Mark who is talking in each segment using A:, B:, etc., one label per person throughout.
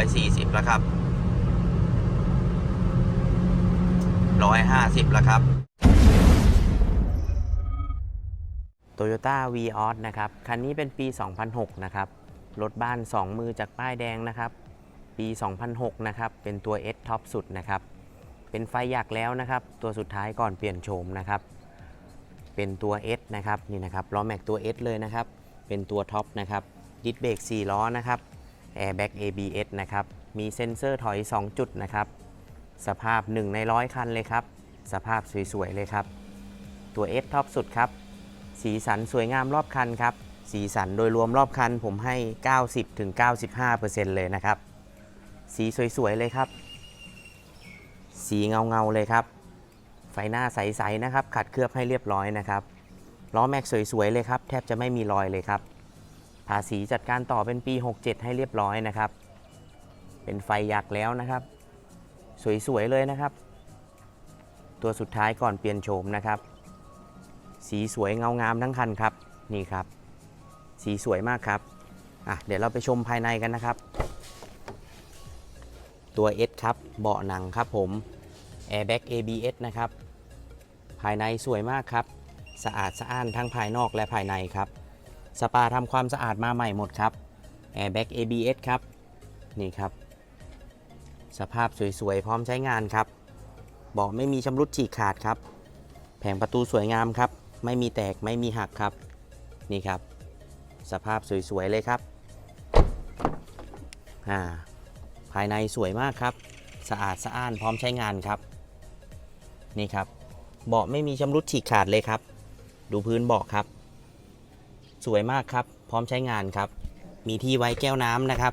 A: อยสี่สิบแล้วครับร้อยห้าสิบแล้วครับ Toyota v ีออนะครับ คันนี้เป็นปี 2006 นะครับ รถบ้าน 2 มือจากป้ายแดงนะครับ ปี 2006 นะครับ เป็นตัว S ท็อปสุดนะครับ เป็นไฟหยักแล้วนะครับ ตัวสุดท้ายก่อนเปลี่ยนโฉมนะครับ เป็นตัว S นะครับ นี่นะครับ ล้อแม็กตัว S เลยนะครับ เป็นตัวท็อปนะครับ ดิสเบรก4ล้อนะครับ แอร์แบ็ก ABS นะครับ มีเซ็นเซอร์ถอย 2 จุดนะครับ สภาพ 1 ในร้อยคันเลยครับ สภาพสวย ๆ เลยครับ ตัว S ท็อปสุดครับ สีสันสวยงามรอบคันครับ สีสันโดยรวมรอบคันผมให้ 90-95%เลยนะครับ สีสวย ๆ เลยครับ สีเงา ๆ เลยครับ ไฟหน้าใส ๆ นะครับ ขัดเคลือบให้เรียบร้อยนะครับ ล้อแม็กสวย ๆ เลยครับ แทบจะไม่มีรอยเลยครับ ภาษีจัดการต่อเป็นปี 67 ให้เรียบร้อยนะครับ เป็นไฟยักษ์แล้วนะครับ สวยๆเลยนะครับ ตัวสุดท้ายก่อนเปลี่ยนโฉมนะครับ สีสวยเงางามทั้งคันครับนี่ครับ สีสวยมากครับอะเดี๋ยวเราไปชมภายในกันนะครับ ตัว S ครับเบาะหนังครับผม Airbag ABS นะครับ ภายในสวยมากครับ สะอาดสะอ้านทั้งภายนอกและภายในครับ สปาทำความสะอาดมาใหม่หมดครับ Airbag ABS ครับ นี่ครับ สภาพสวยๆ พร้อมใช้งานครับเบาะไม่มีชำรุดฉีกขาดครับ แผงประตูสวยงามครับ ไม่มีแตกไม่มีหักครับ นี่ครับ สภาพสวยๆ เลยครับอ่าภายในสวยมากครับ สะอาดสะอ้านพร้อมใช้งานครับ นี่ครับเบาะไม่มีชำรุดฉีกขาดเลยครับ ดูพื้นเบาะครับ สวยมากครับ พร้อมใช้งานครับ มีที่ไว้แก้วน้ำนะครับ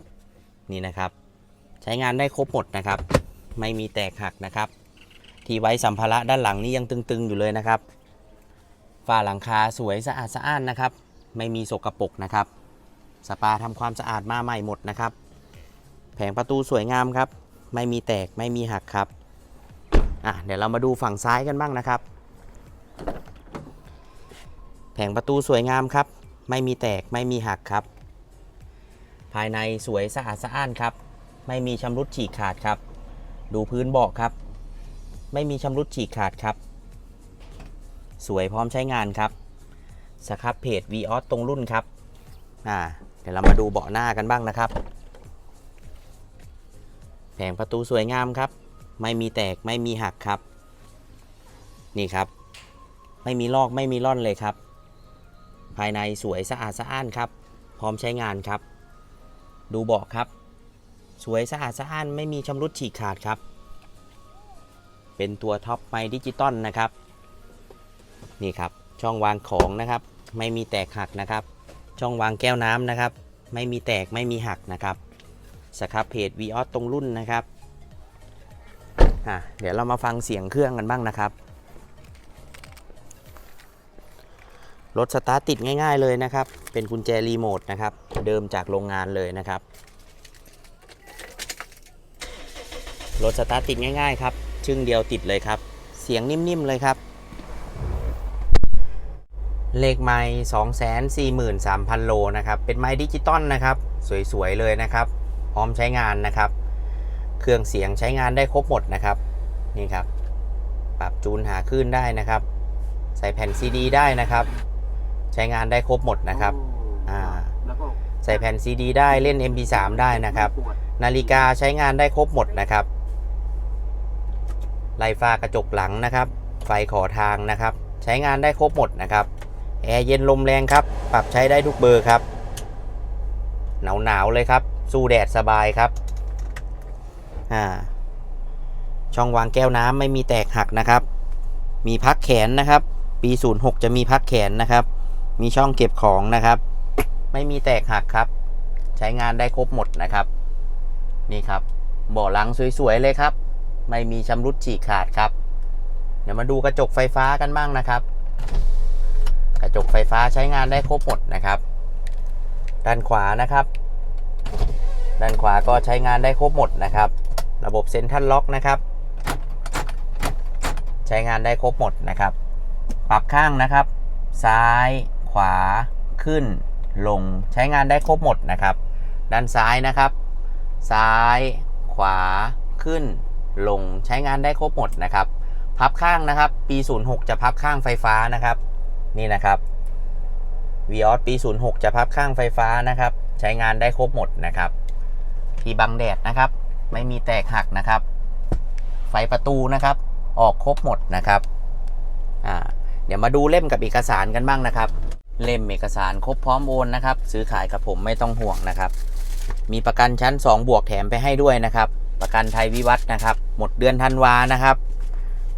A: นี่นะครับ ใช้งานได้ครบหมดนะครับ ไม่มีแตกหักนะครับ ที่ไว้สัมภาระด้านหลังนี่ยังตึงๆอยู่เลยนะครับฝ้าหลังคาสวยสะอาดสะอ้านนะครับ ไม่มีสกรปรกนะครับ สปาทำความสะอาดมาใหม่หมดนะครับ แผงประตูสวยงามครับ ไม่มีแตกไม่มีหักครับอะเดี๋ยวเรามาดูฝั่งซ้ายกันบ้างนะครับ แผงประตูสวยงามครับ ไม่มีแตกไม่มีหักครับ ภายในสวยสะอาดสะอ้านครับ ไม่มีชำรุดฉีกขาดครับ ดูพื้นเบาะครับ ไม่มีชำรุดฉีกขาดครับ สวยพร้อมใช้งานครับสครับเพจ v ีออตรงรุ่นครับอ่าเดี๋ยวเรามาดูเบาะหน้ากันบ้างนะครับ แผงประตูสวยงามครับ ไม่มีแตกไม่มีหักครับ นี่ครับ ไม่มีลอกไม่มีร่อนเลยครับ ภายในสวยสะอาดสะอ้านครับ พร้อมใช้งานครับ ดูเบาะครับ สวยสะอาดสะอ้านไม่มีชำรุดฉีกขาดครับ เป็นตัวท็อปไมดิจิตอลนะครับ นี่ครับช่องวางของนะครับ ไม่มีแตกหักนะครับ ช่องวางแก้วน้ำนะครับ ไม่มีแตกไม่มีหักนะครับสครับเพจ v ีออตรงรุ่นนะครับอะเดี๋ยวเรามาฟังเสียงเครื่องกันบ้างนะครับ รถสตาร์ทติดง่าย ๆเลยนะครับ เป็นกุญแจรีโมทนะครับ เดิมจากโรงงานเลยนะครับ รถสตาร์ทติดง่าย ๆ ครับ ชึ่งเดียวติดเลยครับ เสียงนิ่มๆเลยครับ เลขไม้243,000โลนะครับ เป็นไม้ดิจิตอลนะครับ สวยๆเลยนะครับ พร้อมใช้งานนะครับ เครื่องเสียงใช้งานได้ครบหมดนะครับ นี่ครับ ปรับจูนหาคลื่นได้นะครับ ใส่แผ่นซีดีได้นะครับ ช้งานได้ครบหมดนะครับอ่า
B: แล้วก็
A: ใส่แผ่นซีดีได้เล่น MP3 ได้นะครับ
B: ปวด
A: นาฬิกาใช้งานได้ครบหมดนะครับไล่ฟ้ากระจกหลังนะครับ ไฟขอทางนะครับ ใช้งานได้ครบหมดนะครับแอร์เย็นลมแรงครับ ปรับใช้ได้ทุกเบอร์ครับ หนาวหนาวๆเลยครับ สู้แดดสบายครับอ่าช่องวางแก้วน้ำไม่มีแตกหักนะครับ มีพักแขนนะครับ ปี 06 จะมีพักแขนนะครับ มีช่องเก็บของนะครับ ไม่มีแตกหักครับ ใช้งานได้ครบหมดนะครับ นี่ครับเบาะหลังสวยๆเลยครับ ไม่มีชำรุดฉีกขาดครับ เดี๋ยวมาดูกระจกไฟฟ้ากันบ้างนะครับ กระจกไฟฟ้าใช้งานได้ครบหมดนะครับ ด้านขวานะครับ ด้านขวาก็ใช้งานได้ครบหมดนะครับ ระบบเซ็นทรัลล็อกนะครับ ใช้งานได้ครบหมดนะครับ ปรับข้างนะครับ ซ้าย วาขึ้นลงใช้งานได้ครบหมดนะครับ ด้านซ้ายนะครับ ซ้ายขวาขึ้น ลงใช้งานได้ครบหมดนะครับ พับข้างนะครับ ปี 06 จะพับข้างไฟฟ้านะครับ นี่นะครับ v ีออสปี 06 จะพับข้างไฟฟ้านะครับ ใช้งานได้ครบหมดนะครับ ที่บังแดดนะครับ ไม่มีแตกหักนะครับ ไฟประตูนะครับ ออกครบหมดนะครับ อ่า เดี๋ยวมาดูเล่มกับเอกสารกันบ้างนะครับ เล่มเอกสารครบพร้อมโอนนะครับ ซื้อขายกับผมไม่ต้องห่วงนะครับ มีประกันชั้น 2 บวกแถมไปให้ด้วยนะครับ ประกันไทยวิวัฒนะครับ หมดเดือนธันวานะครับ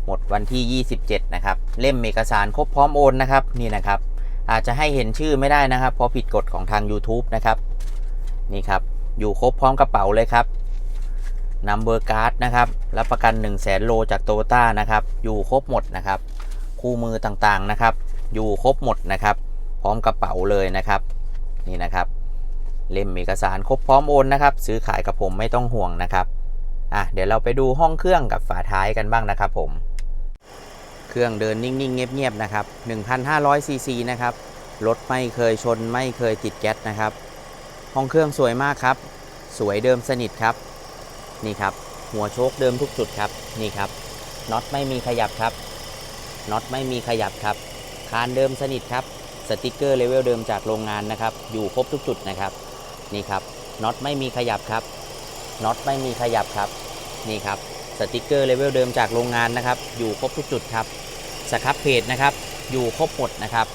A: หมดวันที่ 27 นะครับ เล่มเอกสารครบพร้อมโอนนะครับนี่นะครับ อาจจะให้เห็นชื่อไม่ได้นะครับ เพราะผิดกฎของทาง YouTube นะครับ นี่ครับ อยู่ครบพร้อมกระเป๋าเลยครับนัมเบอร์การ์ดนะครับ รับประกัน 1 0 0 0 0แสนโลจากโตโยต้านะครับ อยู่ครบหมดนะครับ คู่มือต่างๆนะครับ อยู่ครบหมดนะครับ พร้อมกระเป๋าเลยนะครับ นี่นะครับ เล่มเอกสารครบพร้อมโอนนะครับ ซื้อขายกับผมไม่ต้องห่วงนะครับอะเดี๋ยวเราไปดูห้องเครื่องกับฝาท้ายกันบ้างนะครับผม เครื่องเดินนิ่งๆ เงียบๆนะครับ 1,500ซีซีนะครับ รถไม่เคยชนไม่เคยติดแก๊สนะครับ ห้องเครื่องสวยมากครับ สวยเดิมสนิทครับ นี่ครับ หัวโชคเดิมทุกจุดครับ นี่ครับ น็อตไม่มีขยับครับ น็อตไม่มีขยับครับ คานเดิมสนิทครับ สติกเกอร์เลเวลเดิมจากโรงงานนะครับ อยู่ครบทุกจุดนะครับ นี่ครับ น็อตไม่มีขยับครับ น็อตไม่มีขยับครับ นี่ครับ สติกเกอร์เลเวลเดิมจากโรงงานนะครับ อยู่ครบทุกจุดครับ สครับเพจนะครับ อยู่ครบหมดนะครับ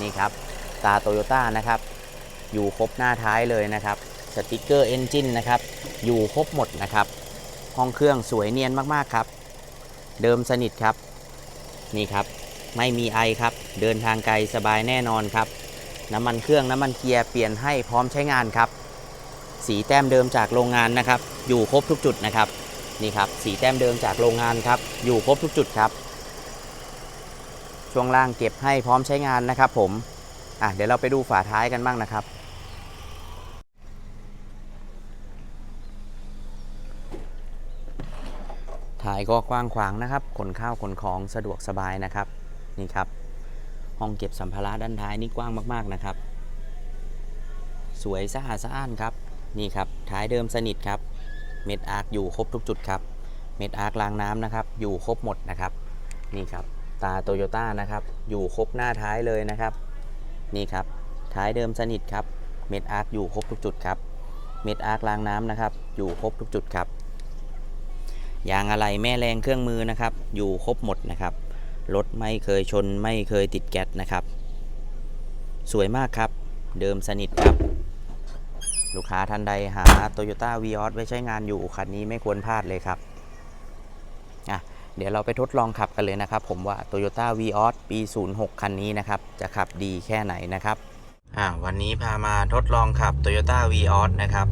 A: นี่ครับ ตาโตโยต้านะครับ อยู่ครบหน้าท้ายเลยนะครับ สติกเกอร์เอนจินนะครับ อยู่ครบหมดนะครับ ห้องเครื่องสวยเนียนมากๆครับ เดิมสนิทครับ นี่ครับ ไม่มีไอครับ เดินทางไกลสบายแน่นอนครับ น้ำมันเครื่องน้ำมันเกียร์เปลี่ยนให้พร้อมใช้งานครับ สีแต้มเดิมจากโรงงานนะครับ อยู่ครบทุกจุดนะครับ นี่ครับ สีแต้มเดิมจากโรงงานครับ อยู่ครบทุกจุดครับ ช่วงล่างเก็บให้พร้อมใช้งานนะครับ ผม อะเดี๋ยวเราไปดูฝาท้ายกันบ้างนะครับถ่ายก็กว้างขวางนะครับ ขนข้าวขนของสะดวกสบายนะครับ นี่ครับ ห้องเก็บสัมภาระด้านท้ายนี่กว้างมากๆนะครับ สวยสะอาดสะอ้านครับ นี่ครับท้ายเดิมสนิทครับ เม็ดอาร์คอยู่ครบทุกจุดครับ เม็ดอาร์คลางน้ำนะครับ อยู่ครบหมดนะครับ นี่ครับ ตาโตโยต้านะครับ อยู่ครบหน้าท้ายเลยนะครับ นี่ครับ ท้ายเดิมสนิทครับ เม็ดอาร์คอยู่ครบทุกจุดครับ เม็ดอาร์คลางน้ำนะครับ อยู่ครบทุกจุดครับยางอะไรแม่แรงเครื่องมือนะครับ อยู่ครบหมดนะครับ รถไม่เคยชนไม่เคยติดแก๊สนะครับ สวยมากครับ เดิมสนิทครับ ลูกค้าท่านใดหา Toyota v ีออไว้ใช้งานอยู่คันนี้ไม่ควรพลาดเลยครับอะเดี๋ยวเราไปทดลองขับกันเลยนะครับ ผมว่า Toyota v ีออปี 06 คันนี้นะครับ จะขับดีแค่ไหนนะครับอ่าวันนี้พามาทดลองขับ Toyota v ีออนะครับ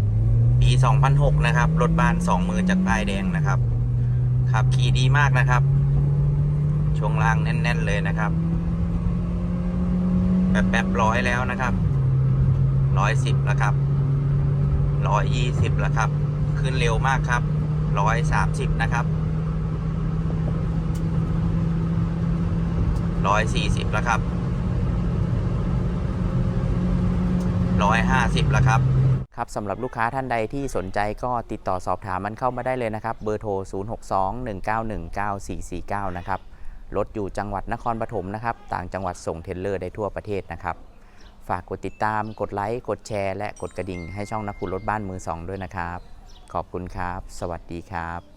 A: ปี 2006 นะครับ รถบ้าน 2 มือจากป้ายแดงนะครับ ขับขี่ดีมากนะครับ ช่วงล่างแน่น ๆ เลยนะครับแบบแบบร้อยแล้วนะครับร้อยสิบแล้วครับร้อยยี่สิบแล้วครับ ขึ้นเร็วมากครับร้อยสามสิบนะครับร้อยสี่สิบแล้วครับร้อยห้าสิบแล้วครับครับสำหรับลูกค้าท่านใดที่สนใจก็ติดต่อสอบถามมันเข้ามาได้เลยนะครับ เบอร์โทร 0621919449 นะครับ รถอยู่จังหวัดนครปฐมนะครับ ต่างจังหวัดส่งเทเลอร์ได้ทั่วประเทศนะครับ ฝากกดติดตาม กดไลค์ กดแชร์ และกดกระดิ่งให้ช่องนักขุดรถบ้านมือสองด้วยนะครับ ขอบคุณครับ สวัสดีครับ